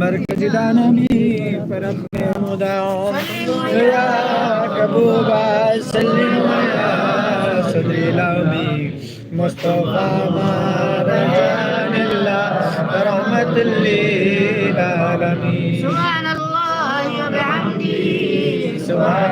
مركز دانمي فرحم مدام يا كبوبا سلم يا صدري لامي مصطفى ما رجان الله رحمة للعالمين سبحان الله وبحمده. سبحان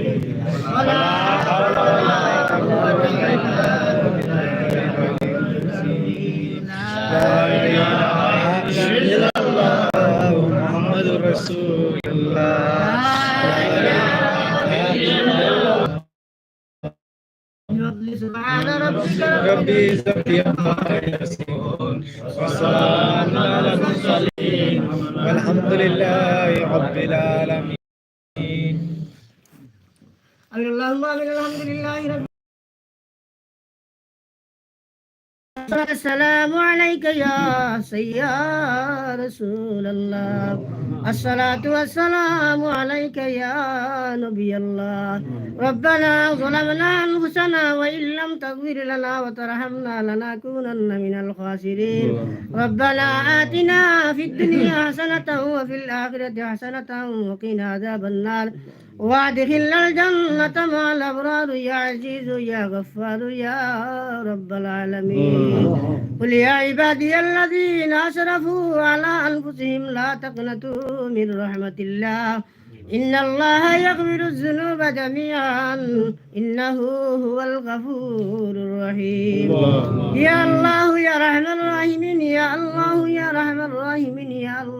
سبحان ربك ربي زكي ما يصفون وسلام على المرسلين والحمد لله رب العالمين اللهم آمين الحمد لله رب السلام عليك يا سيد رسول الله. الصلاة والسلام عليك يا نبي الله. ربنا ظلمنا أنفسنا وإن لم تغفر لنا وترحمنا لنكونن من الخاسرين. ربنا آتنا في الدنيا حسنة وفي الآخرة حسنة وقنا عذاب النار. وأدخلنا الجنة مع الأبرار يا عزيز يا غفار يا رب العالمين. قل يا عبادي الذين أسرفوا على أنفسهم لا تقنطوا. من رحمة الله إن الله يغفر الذنوب جميعا إنه هو الغفور الرحيم يا الله يا رحم الراحمين يا الله يا رحم الراحمين يا الله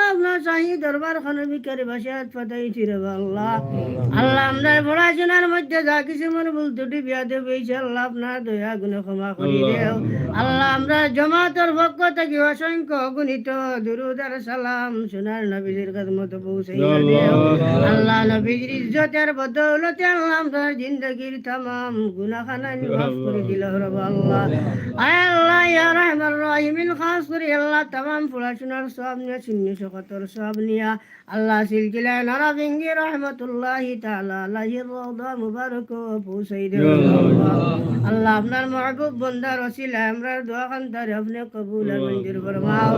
আল্লাহ আপনার শাহী দরবার খানো বিকারে বাসাত ফাতাই ফিরে আল্লাহ। আল্লাহ। আপনার পড়াশোনার মধ্যে যা কিছু মনে ভুল ত্রুটি বিয়াদে পেয়েছে আল্লাহ আপনার দয়া গুণে ক্ষমা করি দেও। আল্লাহ আমরা জমাতের পক্ষ থেকে অসংখ্য অগণিত দুরুদার সালাম সোনার নবীজির মতো দেও। আল্লাহ নবীজির ইজ্জতের বদৌলতে আল্লাহ আমরা জিন্দগির তামাম গুনাখানা মাফ করে দিল রব আল্লাহ। আয় আল্লাহ ইয়া রহমান রাহিমিন খাস করে আল্লাহ তামাম পড়াশোনার সব নিয়ে শূন্য শকতর সব নিয়া আল্লাহ সিলসিলায় নারা ভেঙ্গি রহমতুল্লাহ রওদা মুবারক পৌঁছাই দেব আল্লাহ আপনার মাহবুব বন্দার ওসিলা আমরা দোয়া আপনি কবুল মঞ্জুর ফরমাও।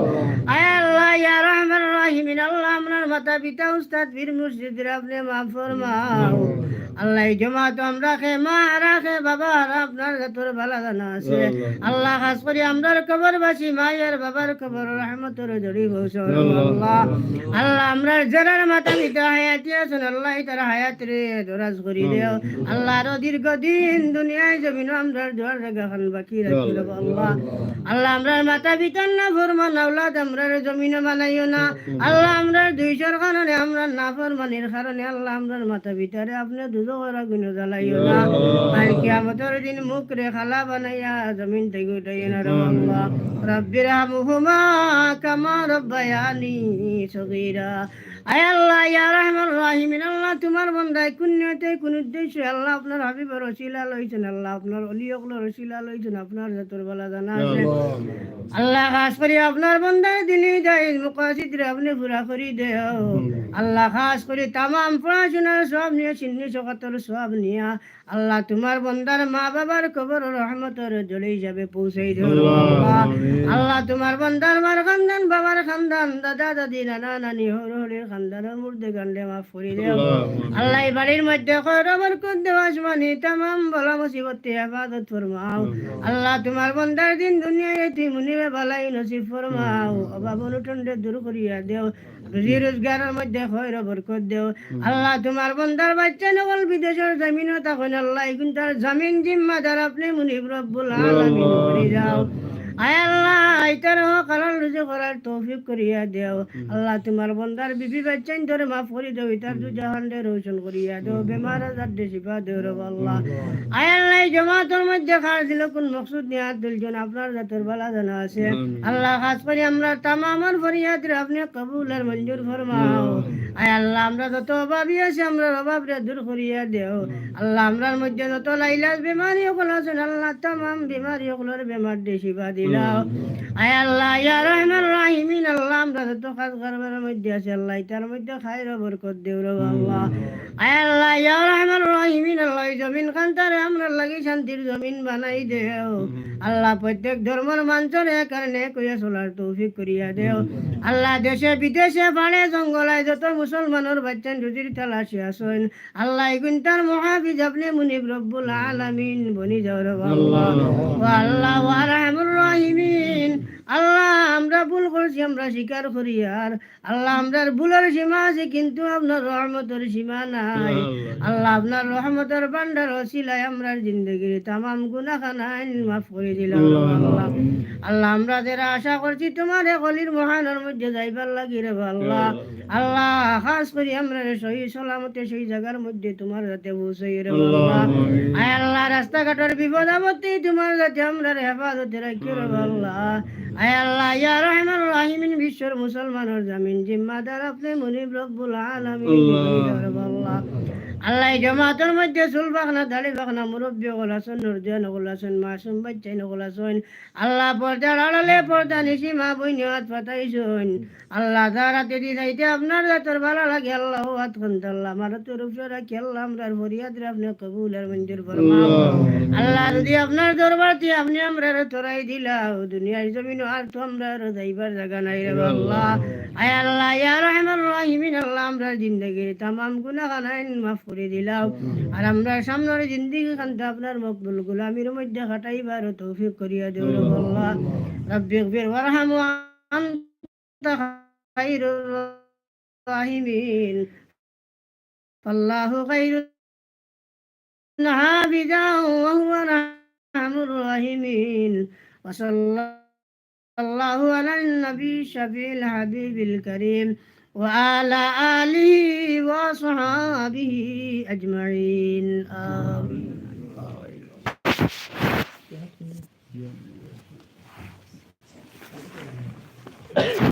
আয় আল্লাহ ইয়া রহমান রাহিমিন আল্লাহ আপনার মাতা পিতা উস্তাদ বীর মুর্শিদের আপনি মাফ ফরমাও। আল্লাহ এই জমাত আমরা খে মা রাখে বাবা আপনার তোর ভালো জানা আছে। আল্লাহ খাস করে আমরার কবর বাসি মায়ের বাবার কবর রহমতর জড়ি আল্লাহ আল্লাহ। আমরা যারার মাতা পিতা হায়াতি আছেন আল্লাহ তার হায়াত রে দরাজ করি দেও। আল্লাহ। আরও দীর্ঘদিন দুনিয়ায় জমিন আমরার জোয়ার বাকি রাখি দেব আল্লাহ। আল্লাহ। আমরার মাতা পিতার না ফরমান আওলাদ আমরার জমিনে বানাইও না। আল্লাহ। আমরার দুইশোর কারণে আমরা না ফরমানির কারণে আল্লাহ আমরার মাতা পিতারে আপনি দুজোর আগুন জ্বালাইও না। আর কিয়ামতের দিন মুখ রে খালা বানাইয়া জমিন থেকে উঠাইও না রে আল্লাহ। রব্বির হামহুমা কামা রব্বায়ানি সগীরা। আয় আল্লাহ ইয়া রহমান রাহিমিন আল্লাহ তোমার বন্ধাই কুন্যতে কোন উদ্দেশ্য আল্লাহ আপনার হাবিবের রসিলা লইছেন আল্লাহ আপনার অলিয়কল রসিলা লইছেন আপনার জাতর বেলা জানা আছে। আল্লাহ। খাস করে আপনার বন্ধাই দিলি যাই মুকাসিদ আপনি পুরা করি দেহ আল্লাহ খাস করে তামাম পড়াশোনার সব নিয়ে চিন্নি জগতের সব নিয়া। আল্লাহ তোমার বন্দার মা বাবার কবর রহমতের জলে যাবে পৌঁছাই দেও আল্লাহ তোমার বন্দার মার খানদান বাবার খানদান দাদা দাদি নানা নানি হর হরের খানদানের মধ্যে গান্ডে মাফ করি দেও। আল্লাহ বাড়ির মধ্যে খরবর কর দেও আসমানি তামাম বলা মুসিবতে আবাদত ফরমাও। আল্লাহ। তোমার বন্দার দিন দুনিয়ায় তুই মুনিবে বালাই নসিব ফরমাও। অভাব অনুটন্ডে দূর করিয়া দেও। রুজি রোজগারের মধ্যে খয়র বরকত দেও। আল্লাহ তোমার বন্দার বাচ্চা নগল বিদেশের জমিনও তখন আল্লাহ এখন তার জমিন জিম্মাদার আপনি মুনিব রব্বুল আলামিন করে যাও। আয় আল্লাহ আইতার রুজু করার তৌফিক করিয়া দেও। আল্লাহ তোমার বন্দার বিবি বাচ্চান ধরে মাফ করি দেও ইতার দু জাহান্ডে রোশন করিয়া দেও বেমার আজার দে শিফা দেও রব আল্লাহ। আয় আল্লাহ জমাতের মধ্যে খাস দিল কোন মকসুদ নিয়ে হাত দিলজন আপনার জাতের বালা জানা আছে আল্লাহ খাস করে আমরা তামামার ফরিয়াদ আপনি কবুল আর মঞ্জুর ফরমাও। আয় আল্লাহ আমরা যত অভাবী আছে আমরা অভাব রে দূর করিয়া দেও। আল্লাহ আমরার মধ্যে যত লাইলাস বেমারি সকল আছেন আল্লাহ তামাম বেমারি সকলের বেমার দিয়ে শিফা দিলাও। আয় আল্লাহ ইয়া রহমান রাহিমিন আল্লাহ আমরা যত কাজ কারবারের মধ্যে আছে আল্লাহ তার মধ্যে খাইর বরকত দেও রে আল্লাহ। আয় আল্লাহ ইয়া রহমান রাহিমিন আল্লাহ জমিন খান্তারে আমরা লাগি শান্তির জমিন বানাই দেও। আল্লাহ প্রত্যেক ধর্মের মানুষের কারণে কইয়া চলার তৌফিক করিয়া দেও। আল্লাহ দেশে বিদেশে পাড়ে জঙ্গলায় যত মুসলমানের বাচ্চান রুজির তালাশি আসেন আল্লাহ এগুন তার মহাবিজ আপনি মুনিব রব্বুল আলামিন বনি যাও রে আল্লাহ। আল্লাহ ওয়া রাহমুর রাহিমিন। আল্লাহ আমরা ভুল করছি আমরা স্বীকার করি আর আল্লাহ আমরার ভুলের সীমা আছে কিন্তু আপনার রহমতের সীমা নাই। আল্লাহ। আপনার রহমতের ভান্ডার ওসিলায় আমরার জিন্দগির তামাম খানাইন মাফ করে দিলাম। আল্লাহ। আল্লাহ আমরা যারা আশা করছি তোমার এ কলির মহানের মধ্যে যাইবার লাগি রে আল্লাহ। আল্লাহ। খাস করি আমরা সহি সালামতে সেই জায়গার মধ্যে তোমার যাতে পৌঁছাই রে আল্লাহ। আয় আল্লাহ রাস্তাঘাটের বিপদ আপত্তি তোমার যাতে আমরা হেফাজতে রাখি রে আল্লাহ। আল্লাহ ইয়া রহমান রাহিমিন বিশ্বর মুসলমানের জামিন। জিম্মাদার আপনি মুনিব রব্বুল আলামিন। আল্লাহ। আল্লাহ জমাতের মধ্যে চুল বাখনা দাড়ি বাখনা মুরব্বী গলাসন নুরজান গলাসন মাসুম বাচ্চাই গলাসন আল্লাহ পর্দার আড়ালে পর্দা নিশি মা বইনিয়াত ফাটাইছন আল্লাহ দাঁড়াতে দি যাইতে আপনার জাতর ভালো লাগে আল্লাহ হাত খন্ত আল্লাহ আমার তোর উপরে রাখি আল্লাহ আমরার ফরিয়াদ আপনি কবুল আর মঞ্জুর ফরমাও। আল্লাহ। যদি আপনার দরবারতে আপনি আমরা তোরাই দিলাও দুনিয়ার জমিন আর তো আমরা যাইবার জায়গা নাই রে আল্লাহ। আয় আল্লাহ ইয়া রহমান রাহিমিন আল্লাহ আমরা জিন্দগির তামাম গুনাহ খানাইন মাফ করে দিলাম। আর আমরা সামনের জিন্দিগি কান্তা আপনার মকবুল গোলামির মধ্যে খাটাইবার তৌফিক করিয়া দেব আল্লাহ রব্বি গফির ওয়ারহাম আনতা খাইরুর রাহিমিন। আল্লাহু খাইরুন হাবিদা ওয়া হুয়া রাহমুর রাহিমিন। নবী শাফিল হাবিবিল করিম। وعلى آله وصحابه أجمعين. آمين.